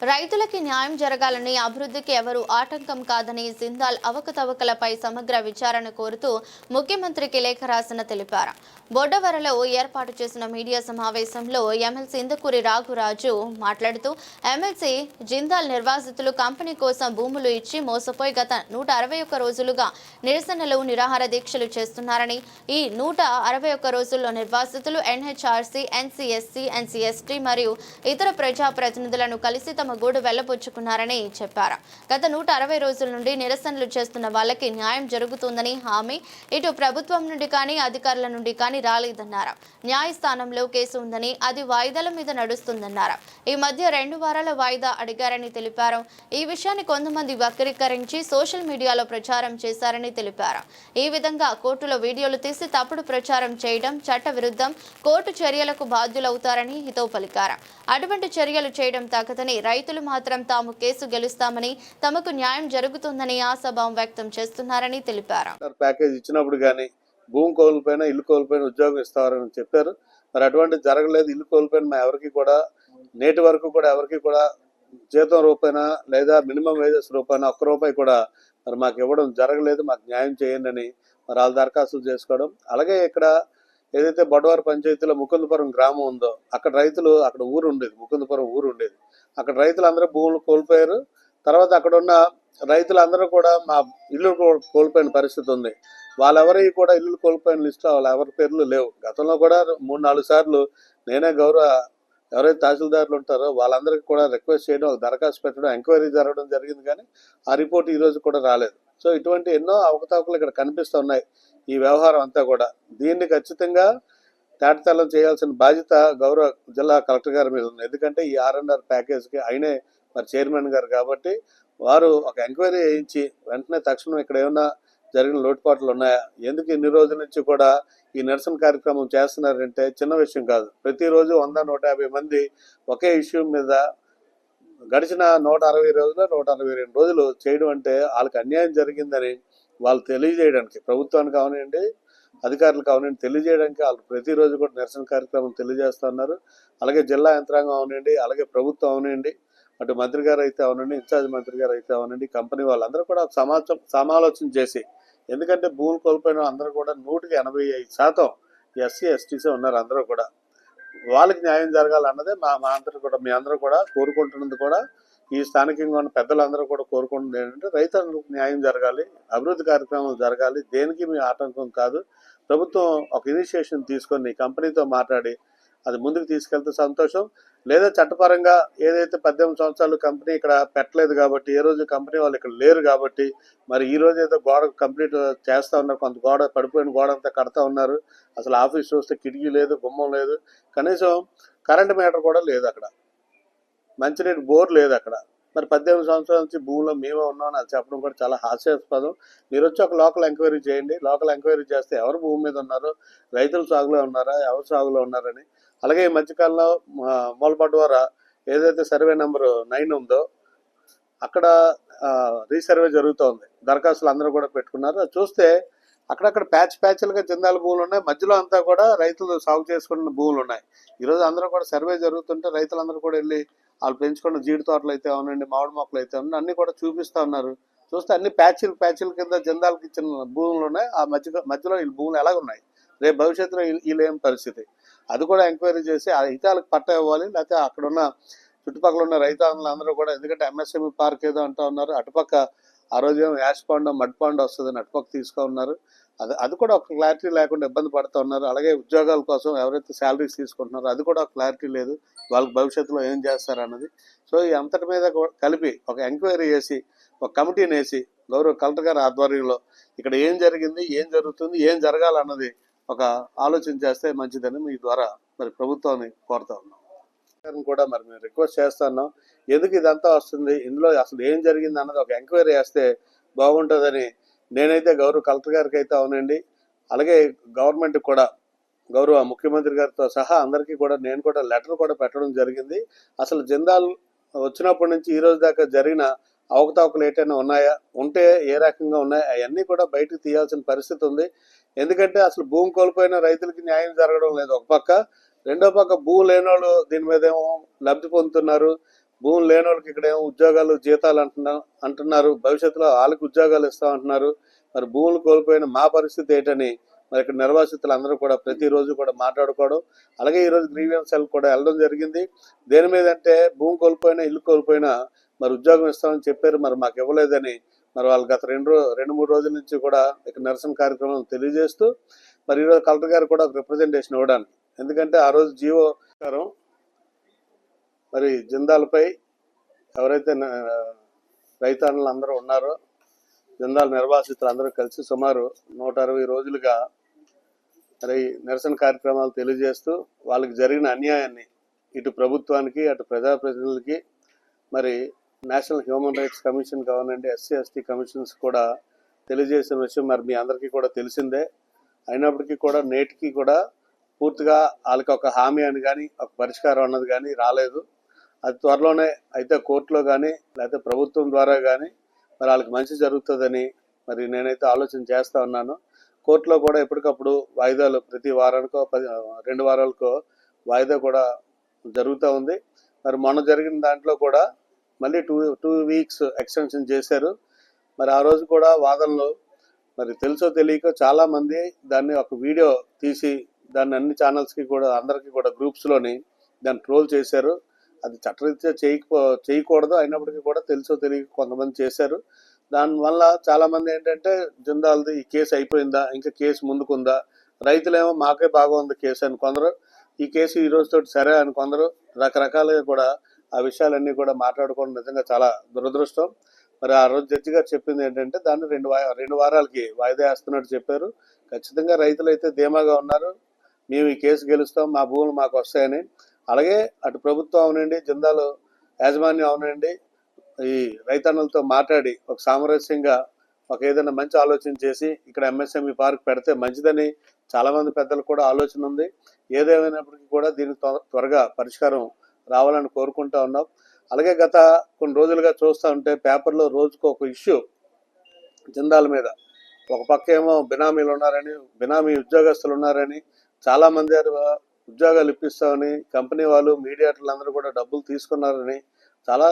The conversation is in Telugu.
రైతులకి న్యాయం జరగాలని అభివృద్ధికి ఎవరు ఆటంకం కాదని జిందాల్ అవకతవకలపై సమగ్ర విచారణ కోరుతూ ముఖ్యమంత్రికి లేఖ రాసిన తెలిపారు. బొడ్డవరలో ఏర్పాటు చేసిన మీడియా సమావేశంలో ఎమ్మెల్సీ ఇందుకూరి రాఘురాజు మాట్లాడుతూ ఎమ్మెల్సీ జిందాల్ నిర్వాసితులు కంపెనీ కోసం భూములు ఇచ్చి మోసపోయి గత నూట అరవై ఒక్క రోజులుగా నిరసనలు నిరాహార దీక్షలు చేస్తున్నారని ఈ నూట అరవై ఒక్క రోజుల్లో నిర్వాసితులు ఎన్హెచ్ఆర్సీ ఎన్సీఎస్సీ ఎన్సీఎస్టీ మరియు ఇతర ప్రజా ప్రతినిధులను కలిసి తమ గూడు వెళ్ళబుచ్చుకున్నారని చెప్పారు. గత నూట అరవై రోజుల నుండి నిరసనలు చేస్తున్న వాళ్ళకి న్యాయం జరుగుతుందని హామీ. ఇటు ప్రభుత్వం నుండి కానీ అధికారుల నుండి కానీ రాలేదన్నారు. న్యాయస్థానంలో కేసు ఉందని అది వాయిదాల మీద నడుస్తుందన్నారు. ఈ మధ్య రెండు వారాల వాయిదా అడిగారని తెలిపారు. ఈ విషయాన్ని కొంతమంది వక్రీకరించి సోషల్ మీడియాలో ప్రచారం చేశారని తెలిపారు. ఈ విధంగా కోర్టులో వీడియోలు తీసి తప్పుడు ప్రచారం చేయడం చట్ట విరుద్ధం కోర్టు చర్యలకు బాధ్యులవుతారని హితవు పలికారు. అటువంటి చర్యలు చేయడం తగదని రైతులు మాత్రం తాము కేసు గెలుస్తామని తమకు న్యాయం జరుగుతుందని ఆశాభావం వ్యక్తం చేస్తున్నారని తెలిపారు. ప్యాకేజ్ ఇచ్చినప్పుడు కానీ భూమి కోల్పోయినా ఇల్లు కోల్పోయిన ఉద్యోగం ఇస్తారని చెప్పారు. మరి అటువంటి జరగలేదు. ఇల్లు కోల్పోయిన మా ఎవరికి కూడా నేటి వరకు కూడా ఎవరికి కూడా జీతం రూపాయన లేదా మినిమం వేజెస్ రూపాయన ఒక్క రూపాయి కూడా మరి మాకు ఇవ్వడం జరగలేదు. మాకు న్యాయం చేయండి అని మరి వాళ్ళ దరఖాస్తులు చేసుకోవడం. అలాగే ఇక్కడ ఏదైతే బొడవారి పంచాయతీలో ముకుందపురం గ్రామం ఉందో అక్కడ రైతులు అక్కడ ఊరు ఉండేది. ముకుందపురం ఊరు ఉండేది. అక్కడ రైతులందరూ భూములు కోల్పోయారు. తర్వాత అక్కడ ఉన్న రైతులందరూ కూడా మా ఇల్లు కో- కోల్పోయిన పరిస్థితి ఉంది. వాళ్ళెవరి కూడా ఇల్లు కోల్పోయిన లిస్టులో వాళ్ళ ఎవరి పేర్లు లేవు. గతంలో కూడా మూడు నాలుగు సార్లు నేనే గౌరవ ఎవరైతే తహసీల్దారులు ఉంటారో వాళ్ళందరికీ కూడా రిక్వెస్ట్ చేయడం ఒక దరఖాస్తు పెట్టడం ఎంక్వైరీ జరగడం జరిగింది కానీ ఆ రిపోర్ట్ ఈ రోజు కూడా రాలేదు. సో ఇటువంటి ఎన్నో అవకతవకలు ఇక్కడ కనిపిస్తూ ఉన్నాయి ఈ వ్యవహారం అంతా కూడా. దీన్ని ఖచ్చితంగా తాటితాళం చేయాల్సిన బాధ్యత గౌరవ జిల్లా కలెక్టర్ గారి మీద ఉంది. ఎందుకంటే ఈ ఆర్ఎన్ఆర్ ప్యాకేజ్కి ఆయనే మరి చైర్మన్ గారు కాబట్టి వారు ఒక ఎంక్వైరీ చేయించి వెంటనే తక్షణం ఇక్కడ ఏమన్నా జరిగిన లోటుపాట్లు ఉన్నాయా? ఎందుకు ఇన్ని రోజుల నుంచి కూడా ఈ నిరసన కార్యక్రమం చేస్తున్నారంటే చిన్న విషయం కాదు. ప్రతిరోజు వంద నూట యాభై మంది ఒకే ఇష్యూ మీద గడిచిన నూట అరవై రోజులు నూట అరవై రెండు రోజులు చేయడం అంటే వాళ్ళకి అన్యాయం జరిగిందని వాళ్ళు తెలియజేయడానికి ప్రభుత్వానికి అవనండి అధికారులకు అవనండి తెలియజేయడానికి వాళ్ళు ప్రతిరోజు కూడా నిరసన కార్యక్రమం తెలియజేస్తున్నారు. అలాగే జిల్లా యంత్రాంగం అవనండి అలాగే ప్రభుత్వం అవనండి అటు మంత్రి గారు అయితే అవనండి ఇన్ఛార్జ్ మంత్రి గారు అయితే అవనండి కంపెనీ వాళ్ళందరూ కూడా సమాచం సమాలోచన చేసి ఎందుకంటే భూములు కోల్పోయిన అందరూ కూడా నూటికి ఎనభై ఐదు శాతం ఎస్సీ ఎస్టీసీ ఉన్నారు అందరూ కూడా. వాళ్ళకి న్యాయం జరగాలన్నదే మా మా అందరూ కూడా మీ అందరూ కూడా కోరుకుంటున్నది కూడా ఈ స్థానికంగా ఉన్న పెద్దలందరూ కూడా కోరుకుంటుంది ఏంటంటే రైతులకు న్యాయం జరగాలి అభివృద్ధి కార్యక్రమాలు జరగాలి. దేనికి మీ ఆటంకం కాదు. ప్రభుత్వం ఒక ఇనిషియేషన్ తీసుకొని కంపెనీతో మాట్లాడి అది ముందుకు తీసుకెళ్తే సంతోషం. లేదా చట్టపరంగా ఏదైతే పద్దెనిమిది సంవత్సరాలు కంపెనీ ఇక్కడ పెట్టలేదు కాబట్టి ఏ రోజు కంపెనీ వాళ్ళు ఇక్కడ లేరు కాబట్టి మరి ఈ రోజు ఏదో గోడ కంప్లీట్ చేస్తా ఉన్నారు. కొంత గోడ పడిపోయిన గోడ అంతా కడతా ఉన్నారు. అసలు ఆఫీస్ చూస్తే కిటికీ లేదు గుమ్మం లేదు. కనీసం కరెంట్ మీటర్ కూడా లేదు అక్కడ. మంచినీటి బోర్ లేదు అక్కడ. మరి పద్దెనిమిది సంవత్సరాల నుంచి భూమిలో మేమే ఉన్నామని అది చెప్పడం కూడా చాలా హాస్యాస్పదం. మీరు వచ్చి ఒక లోకల్ ఎంక్వైరీ చేయండి. లోకల్ ఎంక్వైరీ చేస్తే ఎవరు భూమి మీద ఉన్నారు? రైతులు సాగులో ఉన్నారా? ఎవరు సాగులో ఉన్నారని. అలాగే ఈ మధ్యకాలంలో మూలపడ్డ ఏదైతే సర్వే నెంబర్ నైన్ ఉందో అక్కడ రీసర్వే జరుగుతోంది. దరఖాస్తులు అందరూ కూడా పెట్టుకున్నారు. చూస్తే అక్కడక్కడ ప్యాచ్ ప్యాచ్లుగా జిందాల భూములు ఉన్నాయి. మధ్యలో అంతా కూడా రైతులు సాగు చేసుకున్న భూములు ఉన్నాయి. ఈరోజు అందరూ కూడా సర్వే జరుగుతుంటే రైతులందరూ కూడా వెళ్ళి వాళ్ళు పెంచుకున్న జీడి తోటలు అయితే అవునండి మామిడి మొక్కలు అయితే ఉన్నాయి అన్ని కూడా చూపిస్తా ఉన్నారు. చూస్తే అన్ని ప్యాచీలు ప్యాచీల కింద జందాలకు ఇచ్చిన భూములు ఉన్నాయి. ఆ మధ్య మధ్యలో వీళ్ళు భూములు ఎలాగ ఉన్నాయి? రేపు భవిష్యత్తులో వీళ్ళేం పరిస్థితి? అది కూడా ఎంక్వైరీ చేసి ఆ హితాలకు పట్ట ఇవ్వాలి. లేకపోతే అక్కడ ఉన్న చుట్టుపక్కల ఉన్న రైతాంగులు అందరూ కూడా ఎందుకంటే ఎంఎస్ఎంఈ పార్క్ ఏదో అంటా ఉన్నారు అటుపక్క ఆ రోజు ఏమో యాష్ పాండ్ మడ్ పాండ్ వస్తుందని అటుపక్క తీసుకో ఉన్నారు. అది అది కూడా ఒక క్లారిటీ లేకుండా ఇబ్బంది పడుతూ ఉన్నారు. అలాగే ఉద్యోగాల కోసం ఎవరైతే శాలరీస్ తీసుకుంటున్నారో అది కూడా ఒక క్లారిటీ లేదు. వాళ్ళకి భవిష్యత్తులో ఏం చేస్తారు అన్నది. సో ఈ అంతటి మీద కూడా కలిపి ఒక ఎంక్వైరీ చేసి ఒక కమిటీని వేసి గౌరవ కలెక్టర్ గారి ఆధ్వర్యంలో ఇక్కడ ఏం జరిగింది ఏం జరుగుతుంది ఏం జరగాలన్నది ఒక ఆలోచన చేస్తే మంచిదని మీ ద్వారా మరి ప్రభుత్వాన్ని కోరుతా ఉన్నాం. కూడా మరి మేము రిక్వెస్ట్ చేస్తున్నాం ఎందుకు ఇదంతా వస్తుంది? ఇందులో అసలు ఏం జరిగింది అన్నది ఒక ఎంక్వైరీ చేస్తే బాగుంటుందని నేనైతే గౌరవ కలెక్టర్ గారికి అయితే అవునండి. అలాగే గవర్నమెంట్ కూడా గౌరవ ముఖ్యమంత్రి గారితో సహా అందరికీ కూడా నేను కూడా లెటర్ కూడా పెట్టడం జరిగింది. అసలు జిందాల్ వచ్చినప్పటి నుంచి ఈ రోజు దాకా జరిగిన అవకతవకలు ఏటైనా ఉన్నాయా? ఉంటే ఏ రకంగా ఉన్నాయా? అవన్నీ కూడా బయటకు తీయాల్సిన పరిస్థితి ఉంది. ఎందుకంటే అసలు భూమి కోల్పోయిన రైతులకి న్యాయం జరగడం లేదు. ఒక పక్క రెండో పక్క భూ లేని వాళ్ళు దీని మీద ఏమో లబ్ధి పొందుతున్నారు. భూములు లేని వాళ్ళకి ఇక్కడేమో ఉద్యోగాలు జీతాలు అంటున్నా అంటున్నారు. భవిష్యత్తులో వాళ్ళకి ఉద్యోగాలు ఇస్తామంటున్నారు మరి భూములు కోల్పోయిన మా పరిస్థితి ఏంటని మరి ఇక్కడ నిర్వాసితులు అందరూ కూడా ప్రతిరోజు కూడా మాట్లాడుకోవడం అలాగే ఈరోజు గ్రీవియన్స్ సెల్ కూడా వెళ్ళడం జరిగింది. దేని మీద అంటే భూమి కోల్పోయినా ఇల్లు కోల్పోయినా మరి ఉద్యోగం ఇస్తామని చెప్పారు. మరి మాకు ఇవ్వలేదని మరి వాళ్ళు గత రెండు రో రెండు మూడు రోజుల నుంచి కూడా ఇక్కడ నిరసన కార్యక్రమం తెలియజేస్తూ మరి ఈరోజు కలెక్టర్ గారు కూడా ఒక రిప్రజెంటేషన్ ఇవ్వడానికి. ఎందుకంటే ఆ రోజు జీవో మరి జిందాల్పై ఎవరైతే న- అందరూ ఉన్నారో జిందాల్ నిర్వాసితులు అందరూ కలిసి సుమారు నూట అరవై రోజులుగా మరి నిరసన కార్యక్రమాలు తెలియజేస్తూ వాళ్ళకి జరిగిన అన్యాయాన్ని ఇటు ప్రభుత్వానికి అటు ప్రజాప్రతినిధులకి మరి national human rights commission government SC ST commissions కూడా తెలియజేసిన విషయం మరి మీ అందరికీ కూడా తెలిసిందే. అయినప్పటికీ కూడా నేటికి కూడా పూర్తిగా వాళ్ళకి ఒక హామీ అని కానీ ఒక పరిష్కారం అన్నది కానీ రాలేదు. అది త్వరలోనే అయితే కోర్టులో కానీ లేకపోతే ప్రభుత్వం ద్వారా కానీ మరి వాళ్ళకి మంచి జరుగుతుందని మరి నేనైతే ఆలోచన చేస్తా ఉన్నాను. కోర్టులో కూడా ఎప్పటికప్పుడు వాయిదాలు ప్రతి వారానికో పది రెండు వారాలకో వాయిదా కూడా జరుగుతూ ఉంది. మరి మొన్న జరిగిన దాంట్లో కూడా మళ్ళీ టూ టూ వీక్స్ ఎక్స్టెన్షన్ చేశారు. మరి ఆ రోజు కూడా వాదనలు మరి తెలుసో తెలియక చాలామంది దాన్ని ఒక వీడియో తీసి దాన్ని అన్ని ఛానల్స్కి కూడా అందరికీ కూడా గ్రూప్స్లోని దాన్ని ట్రోల్ చేశారు. అది చట్టరీత్యా చేయకపో చేయకూడదు. అయినప్పటికీ కూడా తెలుసో తెలియక కొంతమంది చేశారు. దానివల్ల చాలా మంది ఏంటంటే జిందాల్ది ఈ కేసు అయిపోయిందా? ఇంకా కేసు ముందుకుందా? రైతులేమో మాకే బాగా ఉంది కేసు అని కొందరు. ఈ కేసు ఈ రోజుతో సరే అని కొందరు. రకరకాలుగా కూడా ఆ విషయాలన్నీ కూడా మాట్లాడుకోవడం నిజంగా చాలా దురదృష్టం. మరి ఆ రోజు జడ్జి గారు చెప్పింది ఏంటంటే దాన్ని రెండు రెండు వారాలకి వాయిదా వేస్తున్నట్టు చెప్పారు. ఖచ్చితంగా రైతులు అయితే ధీమాగా ఉన్నారు. మేము ఈ కేసు గెలుస్తాం. మా భూములు మాకు వస్తాయని. అలాగే అటు ప్రభుత్వం అవనండి జిందాలు యాజమాన్యం అవనండి ఈ రైతన్నలతో మాట్లాడి ఒక సామరస్యంగా ఒక ఏదైనా మంచి ఆలోచన చేసి ఇక్కడ ఎంఎస్ఎంఈ పార్క్ పెడితే మంచిదని చాలా మంది పెద్దలకు కూడా ఆలోచన ఉంది. ఏదేమైనప్పటికీ కూడా దీనికి త్వర- త్వరగా పరిష్కారం రావాలని కోరుకుంటా ఉన్నాం. అలాగే గత కొన్ని రోజులుగా చూస్తూ ఉంటే పేపర్లో రోజుకు ఒక ఇష్యూ జిందాల మీద. ఒక పక్క ఏమో బినామీలు ఉన్నారని బినామీ ఉద్యోగస్తులు ఉన్నారని చాలా మంది ఉద్యోగాలు ఇప్పిస్తామని కంపెనీ వాళ్ళు మీడియాటర్లు అందరూ కూడా డబ్బులు తీసుకున్నారని చాలా